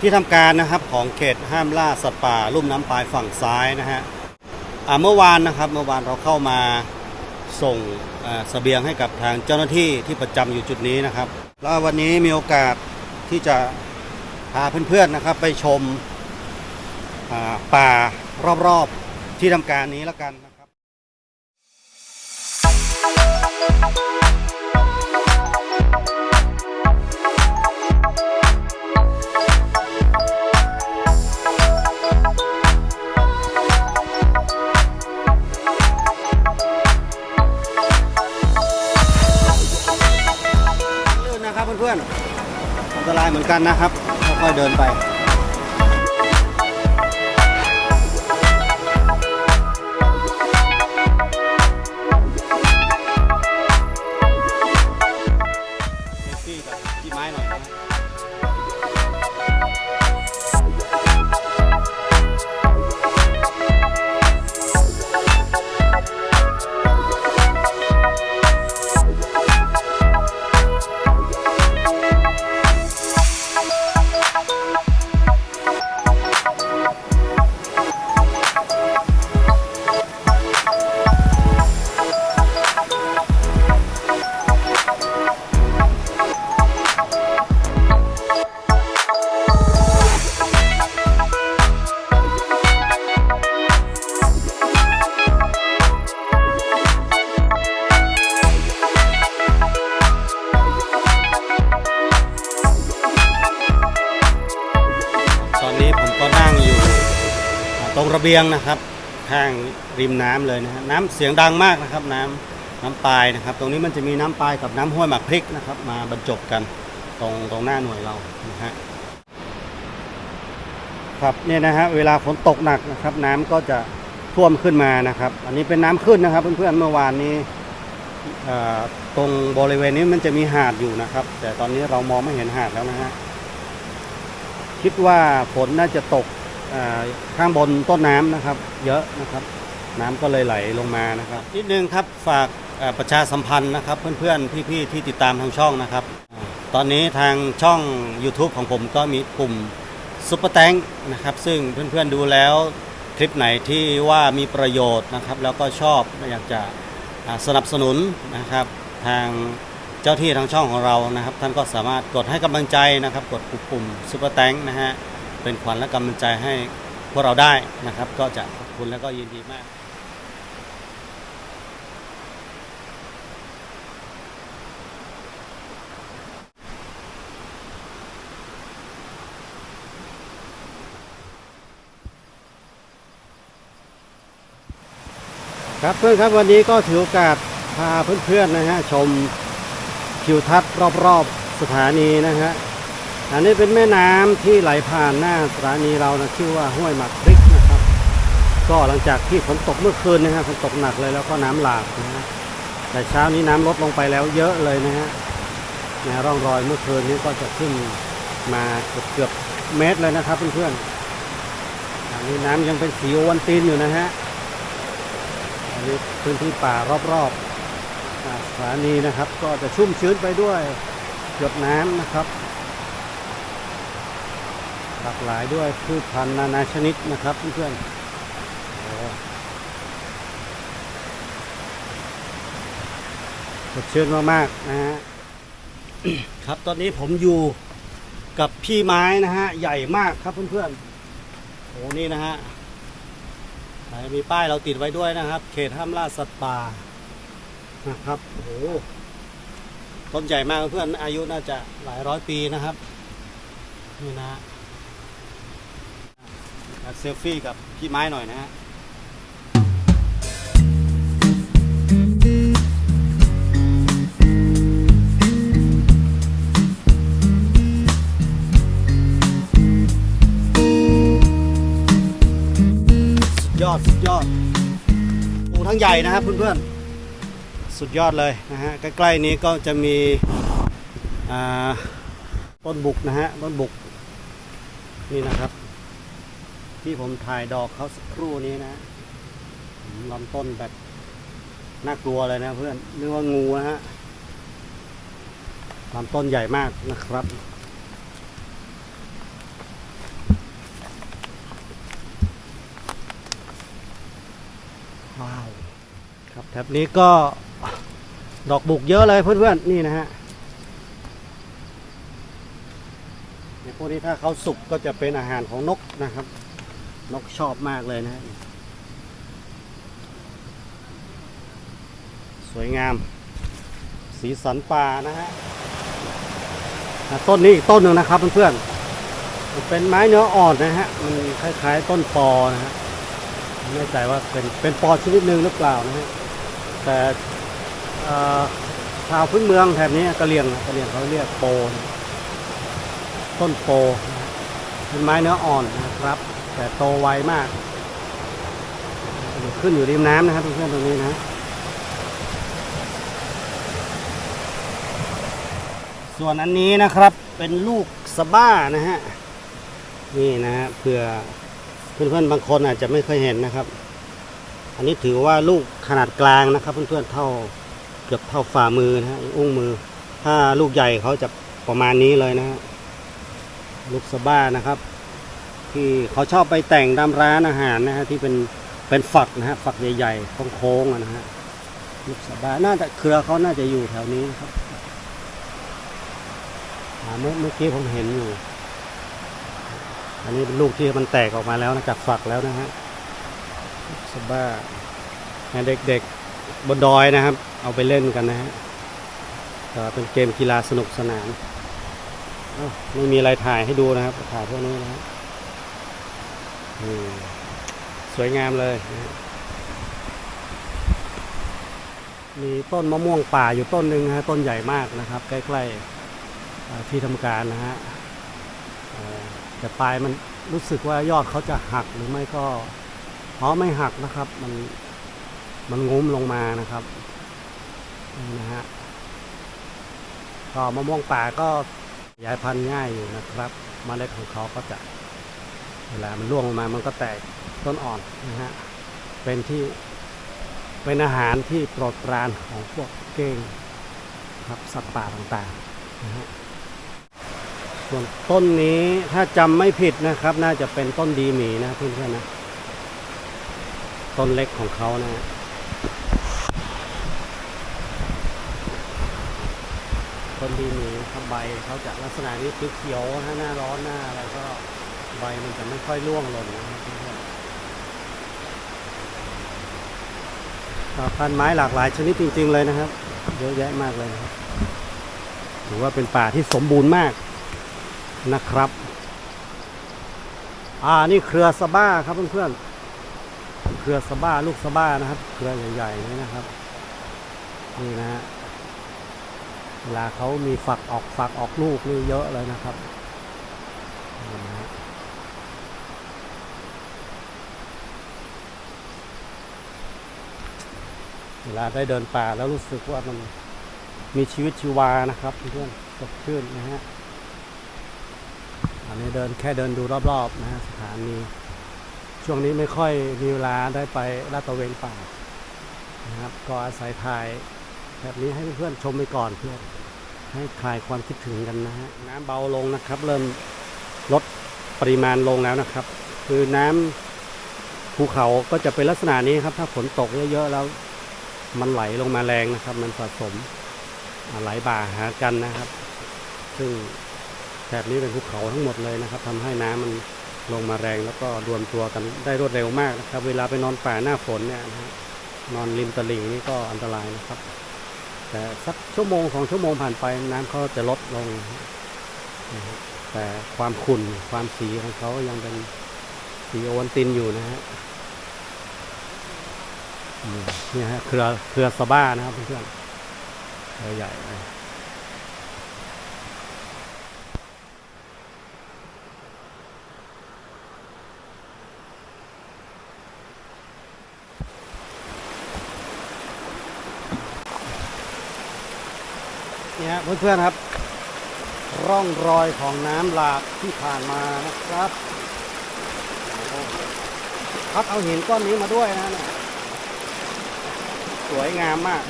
ที่อ่าที่ทำการนะครับของเขตห้ามล่าสัตว์ป่าลุ่มน้ำปลายฝั่งซ้ายนะฮะอ่าเมื่อวานนะครับเมื่อวานเราเข้ามาส่งอ่าเสบียงให้กับทางเจ้าหน้าที่ที่ประจำอยู่จุดนี้นะครับ แล้ววันนี้มีโอกาสที่จะพาเพื่อนๆนะครับไปชมอ่าป่ารอบๆที่ทำการนี้แล้วกันนะครับ เพื่อนๆ อันตรายเหมือนกันนะครับค่อยๆเดินไป รียงนะครับ ข้างริมน้ำเลยนะฮะน้ำเสียงดังมากนะครับ น้ำน้ำปลายนะครับ ตรงนี้มันจะมีน้ำปลายกับน้ำห้วยหมากพริกนะครับ มาบรรจบกันตรงตรงหน้าหน่วยเรานะฮะครับเนี่ยนะฮะเวลาฝนตกหนักนะครับ น้ำก็จะท่วมขึ้นมานะครับ อันนี้เป็นน้ำขึ้นนะครับ เพื่อนๆเมื่อวานนี้ตรงบริเวณนี้มันจะมีหาดอยู่นะครับ แต่ตอนนี้เรามองไม่เห็นหาดแล้วนะฮะคิดว่าฝนน่าจะตก ข้างบนต้นน้ำนะครับ เยอะนะครับ น้ำก็เลยไหลลงมานะครับนิดนึงครับฝากประชาสัมพันธ์นะครับ เพื่อนๆพี่ๆที่ติดตามทางช่องนะครับ ตอนนี้ทางช่อง YouTube ของผมก็มีกลุ่มซุปเปอร์แตงนะครับ ซึ่งเพื่อนๆดูแล้วคลิปไหนที่ว่ามีประโยชน์นะครับ แล้วก็ชอบอยากจะสนับสนุนนะครับ ทางเจ้าที่ทางช่องของเรานะครับ ท่านก็สามารถกดให้กำลังใจนะครับ กดปุ่มซุปเปอร์แตงนะฮะ เป็นขวัญและกำลังใจให้พวกเราได้นะครับ ก็จะขอบคุณและก็ยินดีมากครับเพื่อนครับวันนี้ก็ถือโอกาสพาเพื่อนๆนะฮะชมทิวทัศน์รอบๆสถานีนะฮะ อันนี้เป็นแม่น้ำที่ไหลผ่านหน้าสถานีเรานะชื่อว่าห้วยหมากพริกนะครับ ก็หลังจากที่ฝนตกเมื่อคืนนะฮะฝนตกหนักเลยแล้วก็น้ำหลากนะฮะแต่เช้านี้น้ำลดลงไปแล้วเยอะเลยนะฮะนะร่องรอยเมื่อคืนนี้ก็จะขึ้นมาเกือบเกือบเมตรเลยนะครับเพื่อนๆอันนี้น้ำยังเป็นสีโอวันตินอยู่นะฮะอันนี้พื้นที่ป่ารอบๆสถานีนะครับ ก็จะชุ่มชื้นไปด้วยหยดน้ำนะครับ หลากหลายด้วยพืชพันธุ์นานาชนิดนะครับเพื่อนๆโอ้สดชื่นมากๆนะฮะครับตอนนี้ผมอยู่กับพี่ไม้นะฮะ ใหญ่มากครับเพื่อนๆโอ้นี่นะฮะมีป้ายเราติดไว้ด้วยนะครับ เขตห้ามล่าสัตว์ป่านะครับโอ้โหต้นใหญ่มากเพื่อนอายุน่าจะหลายร้อยปีนะครับนี่นะ เซลฟี่กับพี่ไม้หน่อยนะฮะสุดยอดสุดยอดโอ้ทั้งใหญ่นะครับเพื่อนๆ สุดยอดเลยนะฮะ ใกล้ๆนี้ก็จะมีต้นบุกนะฮะ ต้นบุก นี่นะครับ ที่ผมถ่ายดอกเขาสักครู่นี้นะลำต้นแบบน่ากลัวเลยนะเพื่อนเรียกว่างูนะฮะลำต้นใหญ่มากนะครับ ว้าว ครับแถบนี้ก็ดอกบุกเยอะเลยเพื่อนๆ นี่นะฮะในพวกนี้ถ้าเขาสุกก็จะเป็นอาหารของนกนะครับ นกชอบมากเลยนะฮะสวยงาม สีสันป่านะฮะต้นนี้อีกต้นหนึ่งนะครับเพื่อนๆมันเป็นไม้เนื้ออ่อนนะฮะ มันคล้ายๆ ต้นปอนะฮะไม่แน่ใจว่าเป็นเป็นปอชนิดหนึ่งหรือเปล่านะฮะ แต่ชาวพื้นเมืองแถบนี้กะเหรี่ยงกะเหรี่ยงเขาเรียกโปนต้นโปเป็นไม้เนื้ออ่อนนะครับ แต่โตไวมาก ขึ้นอยู่ริมน้ำนะครับเพื่อนๆตรงนี้นะส่วนอันนี้นะครับเป็นลูกสบ้านะฮะนี่นะฮะเพื่อเพื่อนๆบางคนอาจจะไม่เคยเห็นนะครับ อันนี้ถือว่าลูกขนาดกลางนะครับ เพื่อนๆเท่าเกือบเท่าฝ่ามือนะฮะอุ้งมือ ถ้าลูกใหญ่เขาจะประมาณนี้เลยนะฮะลูกสบ้านะครับ ที่เขาชอบไปแต่งตามร้านอาหารนะฮะที่เป็นเป็นฝักนะฮะฝักใหญ่ๆโค้งๆนะฮะลูกสบ้าน่าจะเครือเขาน่าจะอยู่แถวนี้นะครับเมื่อเมื่อกี้ผมเห็นอยู่ อันนี้เป็นลูกที่มันแตกออกมาแล้วนะจากฝักแล้วนะฮะสบ้าให้เด็กๆบนดอยนะครับ เอาไปเล่นกันนะฮะเป็นเกมกีฬาสนุกสนานไม่มีอะไรถ่ายให้ดูนะครับถ่ายพวกนี้นะฮะอืม สวยงามเลย มีต้นมะม่วงป่าอยู่ต้นหนึ่งฮะต้นใหญ่มากนะครับ ใกล้ๆที่ทำการนะฮะแต่ปลายมันรู้สึกว่ายอดเขาจะหักหรือไม่ก็อ๋อไม่หักนะครับ มันมันงุ้มลงมานะครับนี่นะฮะก็มะม่วงป่าก็ขยายพันธุ์ง่ายอยู่นะครับมเมล็ดของเขาก็จะ เวลามันร่วงลงมามันก็แตกต้นอ่อนนะฮะเป็นที่เป็นอาหารที่โปรดปรานของพวกเก้งครับสัตว์ป่าต่างๆนะฮะส่วนต้นนี้ถ้าจำไม่ผิดนะครับ น่าจะเป็นต้นดีหมีนะเพื่อนๆนะต้นเล็กของเขานะฮะต้นดีหมีครับใบเขาจะลักษณะนี้เขียวๆถ้าหน้าร้อนหน้าอะไรก็ ใบมันจะไม่ค่อยร่วงหล่นนะครับเพื่อนๆก็พันไม้หลากหลายชนิดจริง ๆ เลยนะครับ เยอะแยะมากเลยครับถือว่าเป็นป่าที่สมบูรณ์มากนะครับ อ่านี่เครือสบ้าครับเพื่อนๆ เครือสบ้าลูกสบ้านะครับ เครือใหญ่ๆนี่นะครับ นี่นะฮะเวลาเขามีฝักออกฝักออกลูกนี่เยอะเลยนะครับ เวลาได้เดินป่าแล้วรู้สึกว่ามันมีชีวิตชีวานะครับเพื่อนสดชื่นนะฮะอันนี้เดินแค่เดินดูรอบๆนะฮะสถานีช่วงนี้ไม่ค่อยมีเวลาได้ไปลาดตระเวนป่านะครับก็อาศัยถ่ายแบบนี้ให้เพื่อนๆชมไปก่อนเพื่อนให้คลายความคิดถึงกันนะฮะน้ำเบาลงนะครับ เริ่มลดปริมาณลงแล้วนะครับ คือน้ำภูเขาก็จะเป็นลักษณะนี้ครับ ถ้าฝนตกเยอะๆแล้ว มันไหลลงมาแรงนะครับ มันสะสมไหลบ่าหากันนะครับ ซึ่งแถบนี้เป็นภูเขาทั้งหมดเลยนะครับทำให้น้ำมันลงมาแรงแล้วก็รวมตัวกันได้รวดเร็วมากนะครับ เวลาไปนอนป่าหน้าฝนเนี่ยนะนอนริมตลิ่งนี่ก็อันตรายนะครับ แต่สักชั่วโมงสองชั่วโมงผ่านไปน้ำเขาจะลดลงนะฮะแต่ความขุ่นความสีของเขายังเป็นสีโอวันตินอยู่นะฮะ นี่ฮะเครือเครือสบ้านะครับเพื่อนๆเครือใหญ่เลยเนี่ยเพื่อนๆครับ ร่องรอยของน้ำหลากที่ผ่านมานะครับพัดเอาหินก้อนนี้มาด้วยนะเนี่ย สวยงามมาก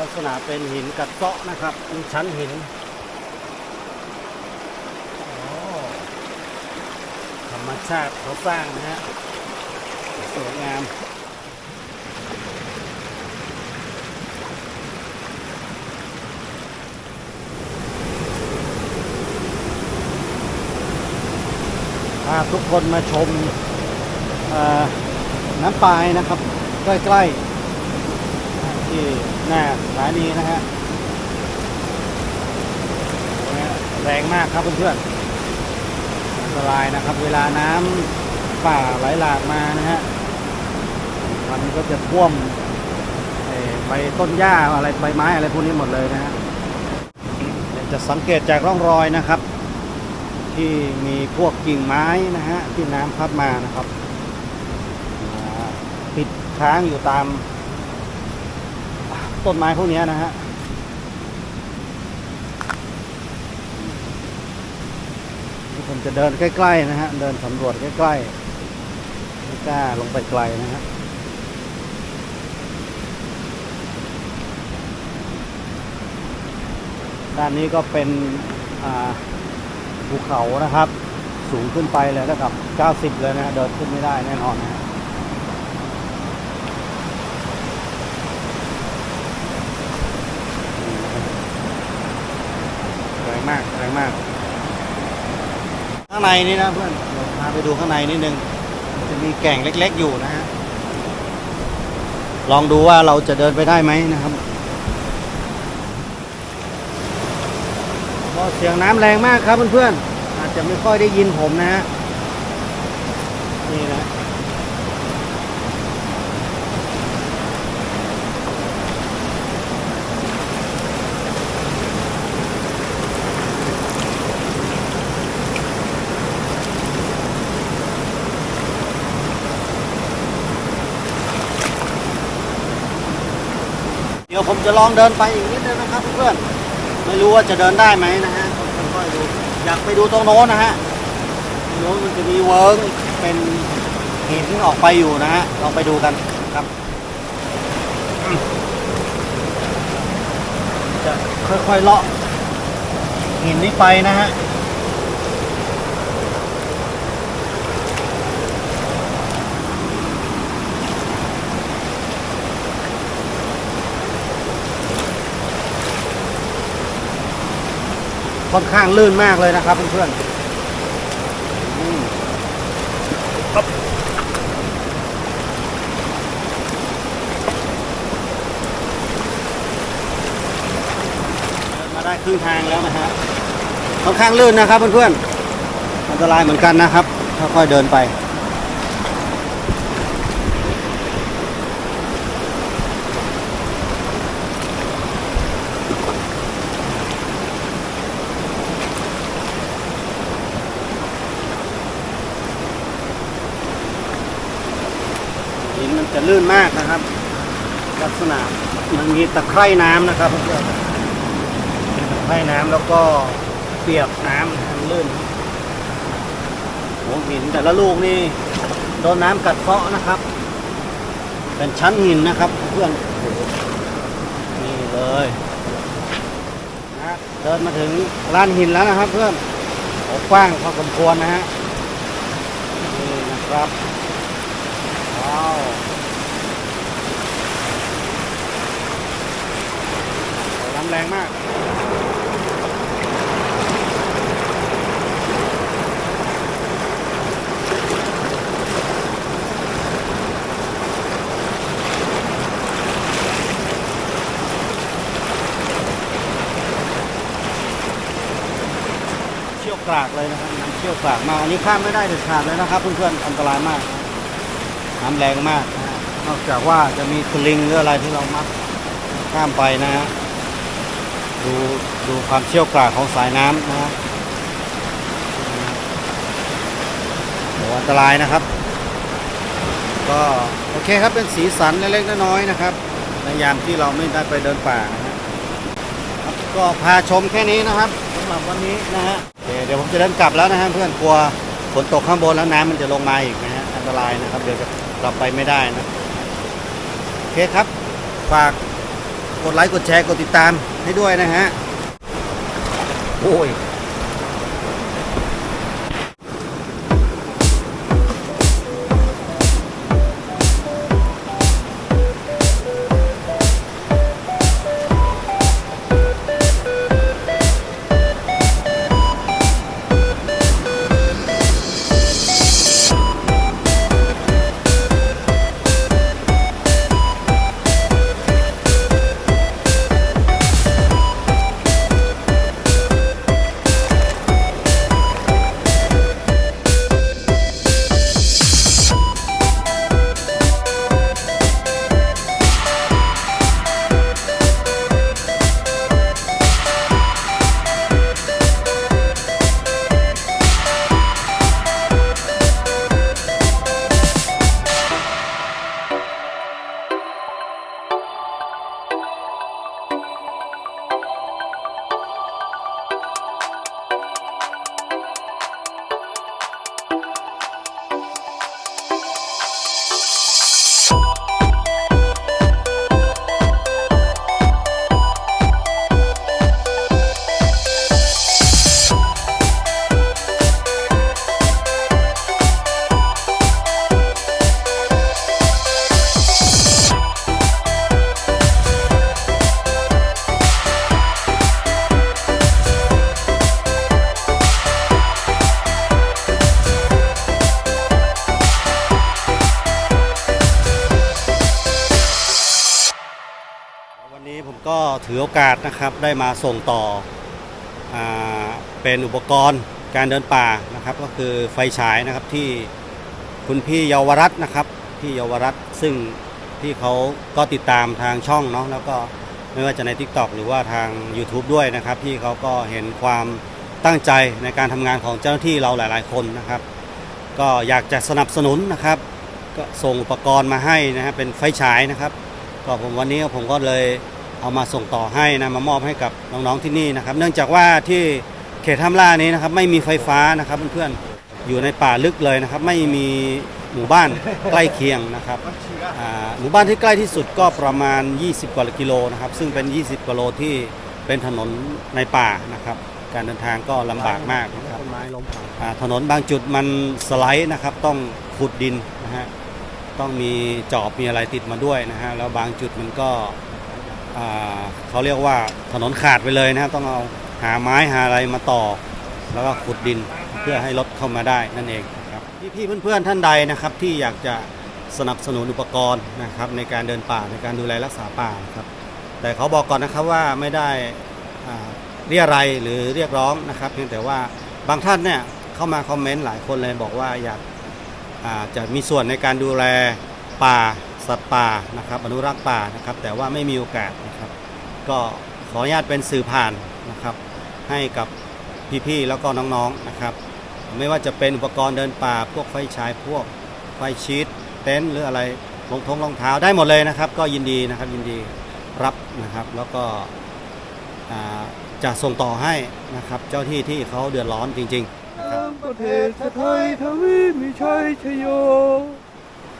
ลักษณะเป็นหินกัดเซาะนะครับมีชั้นหินธรรมชาติเขาสร้างนะฮะสวยงามพาทุกคนมาชมอ่อ น้ำปลายนะครับ ใกล้ๆที่หน้าสถานีนะฮะแรงมากครับเพื่อนๆอันตรายนะครับ เวลาน้ำป่าไหลหลากมานะฮะมันก็จะท่วมเอ่อใบต้นหญ้าอะไรใบไม้อะไรพวกนี้หมดเลยนะฮะจะสังเกตจากร่องรอยนะครับ ที่มีพวกกิ่งไม้นะฮะที่น้ำพัดมานะครับ ค้างอยู่ตามต้นไม้พวกนี้นะฮะผมจะเดินใกล้ๆนะฮะ เดินสำรวจใกล้ๆไม่กล้าลงไปไกลนะฮะด้านนี้ก็เป็นภูเขานะครับ สูงขึ้นไปเลยนะครับ 90 เลยนะฮะเดินขึ้นไม่ได้แน่นอนนะฮะแรง มาก ข้างในนี่นะเพื่อนเดี๋ยวพาไปดูข้างในนิดนึงจะมีแก่งเล็ก ๆ อยู่นะฮะลองดูว่าเราจะเดินไปได้ไหมนะครับก็เสียงน้ำแรงมากครับเพื่อนๆอาจจะไม่ค่อยได้ยินผมนะฮะนี่นะ เดี๋ยวผมจะลองเดินไปอีกนิดนึงนะครับเพื่อนๆไม่รู้ว่าจะเดินได้ไหมนะฮะค่อยๆดูอยากไปดูตรงโน้นนะฮะโน้นมันจะมีเวิร์กเป็นหินออกไปอยู่นะฮะลองไปดูกันครับ จะค่อยๆเลาะหินนี้ไปนะฮะ ค่อนข้างลื่นมากเลยนะครับเพื่อนๆอืมครับเดินมาได้ครึ่งทางแล้วนะฮะค่อนข้างลื่นนะครับเพื่อนๆอันตรายเหมือนกันนะครับค่อยๆเดินไป หินมันจะลื่นมากนะครับ ลัก ษณะมันมีตะไคร่น้ำนะครับเพื่อนเป็นตะไคร่น้ำแล้วก็เปียกน้ำมันลื่นโหหินแต่ละลูกนี่โดนน้ำกัดเซาะนะครับ เป็นชั้นหินนะครับเพื่อนนี่เลยนะเดินมาถึงลานหินแล้วนะครับ เพื่อนโอ้กว้างพอสมควรนะฮะนี่นะครับ ว้าวน้ำ แรงมาก เชี่ยวกรากเลยนะครับน้ำเชี่ยวกรากมากอันนี้ข้ามไม่ได้เด็ดขาดเลยนะครับเพื่อนๆอันตรายมาก น้ำแรงมากนะฮะนอกจากว่าจะมีสลิงหรืออะไรที่เรามัดข้ามไปนะฮะ ดูดูความเชี่ยวกรากของสายน้ำนะฮะโอ้อันตรายนะครับ ก็โอเคครับเป็นสีสันเล็กๆน้อยๆนะครับ ในยามที่เราไม่ได้ไปเดินป่านะฮะครับก็พาชมแค่นี้นะครับสำหรับวันนี้นะฮะเเดี๋ยวผมจะเดินกลับแล้วนะฮะเพื่อนกลัวฝนตกข้างบนแล้วน้ำมันจะลงมาอีกนะฮะอันตรายนะครับ เดี๋ยวจะกลับไปไม่ได้นะโอเคครับฝาก กดไลค์กดแชร์กดติดตามให้ด้วยนะฮะโอ้ย โอกาสนะครับได้มาส่งต่ออเป็นอุปกรณ์การเดินป่านะครับ ก็คือไฟฉายนะครับที่คุณพี่เยาวรัตน์นะครับพี่เยาวรัตน์ซึ่งพี่เขาก็ติดตามทางช่องเนาะแล้วก็ไม่ว่าจะใน TikTok หรือว่าทาง YouTube ด้วยนะครับพี่เขาก็เห็นความตั้งใจในการทำงานของเจ้าหน้าที่เราหลาย ๆ คนนะครับ ก็อยากจะสนับสนุนนะครับ ก็ส่งอุปกรณ์มาให้นะฮะเป็นไฟฉายนะครับ ก็ผมวันนี้ผมก็เลย เอามาส่งต่อให้นะมามอบให้กับน้องๆที่นี่นะครับ เนื่องจากว่าที่เขตท่ามล่านี้นะครับไม่มีไฟฟ้านะครับเพื่อนๆอยู่ในป่าลึกเลยนะครับ ไม่มีหมู่บ้านใกล้เคียงนะครับอ่าหมู่บ้านที่ใกล้ที่สุดก็ประมาณ 20 กว่ากิโลนะครับ ซึ่งเป็น 20กิโลที่เป็นถนนในป่านะครับ การเดินทางก็ลำบากมากนะครับไม้ล้มอ่าถนนบางจุดมันสไลด์นะครับ ต้องขุดดินนะฮะต้องมีจอบมีอะไรติดมาด้วยนะฮะแล้วบางจุดมันก็ เขาเรียกว่าถนนขาดไปเลยนะฮะต้องเอาหาไม้หาอะไรมาต่อ แล้วก็ขุดดินเพื่อให้รถเข้ามาได้นั่นเองครับพี่ๆเพื่อนๆท่านใดนะครับที่อยากจะสนับสนุนอุปกรณ์นะครับในการเดินป่าในการดูแลรักษาป่าครับแต่เขาบอกก่อนนะครับว่าไม่ได้เรียอะไรยหรือเรียกร้องนะครับ เพียงแต่ว่าบางท่านเนี่ยเข้ามาคอมเมนต์หลายคนเลยบอกว่าอยากาจะมีส่วนในการดูแล ป่าสัตว์ป่านะครับอนุรักษ์ป่านะครับ แต่ว่าไม่มีโอกาสนะครับ ก็ขออนุญาตเป็นสื่อผ่านนะครับ ให้กับพี่ๆแล้วก็น้องๆนะครับ ไม่ว่าจะเป็นอุปกรณ์เดินป่า พวกไฟฉายพวกไฟชีตเต็นท์หรืออะไรรองทงรองเท้าได้หมดเลยนะครับ ก็ยินดีนะครับยินดีรับนะครับ แล้วก็จะส่งต่อให้นะครับ เจ้าที่ที่เขาเดือดร้อนจริงๆนะครับประเทศไทยทวีมีชัยชโย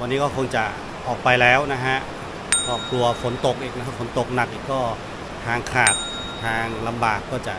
วันนี้ก็คงจะออกไปแล้วนะฮะก็กลัวฝนตกอีกนะครับฝนตกหนักอีกก็ทางขาดทางลำบากก็จะ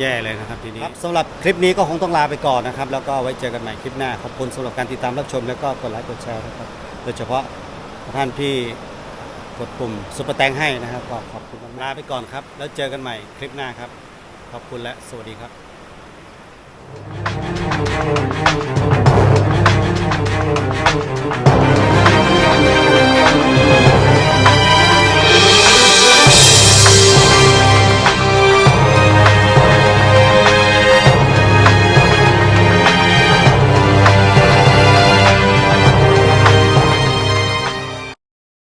แย่เลยนะครับทีนี้สำหรับคลิปนี้ก็คงต้องลาไปก่อนนะครับ แล้วก็ไว้เจอกันใหม่คลิปหน้าขอบคุณสำหรับการติดตามรับชม แล้วก็กดไลค์กดแชร์นะครับโดยเฉพาะท่านที่กดปุ่มซุปเปอร์แตงให้นะครับก็ขอบคุณลาไปก่อนครับ แล้วเจอกันใหม่คลิปหน้าครับ ขอบคุณและสวัสดีครับ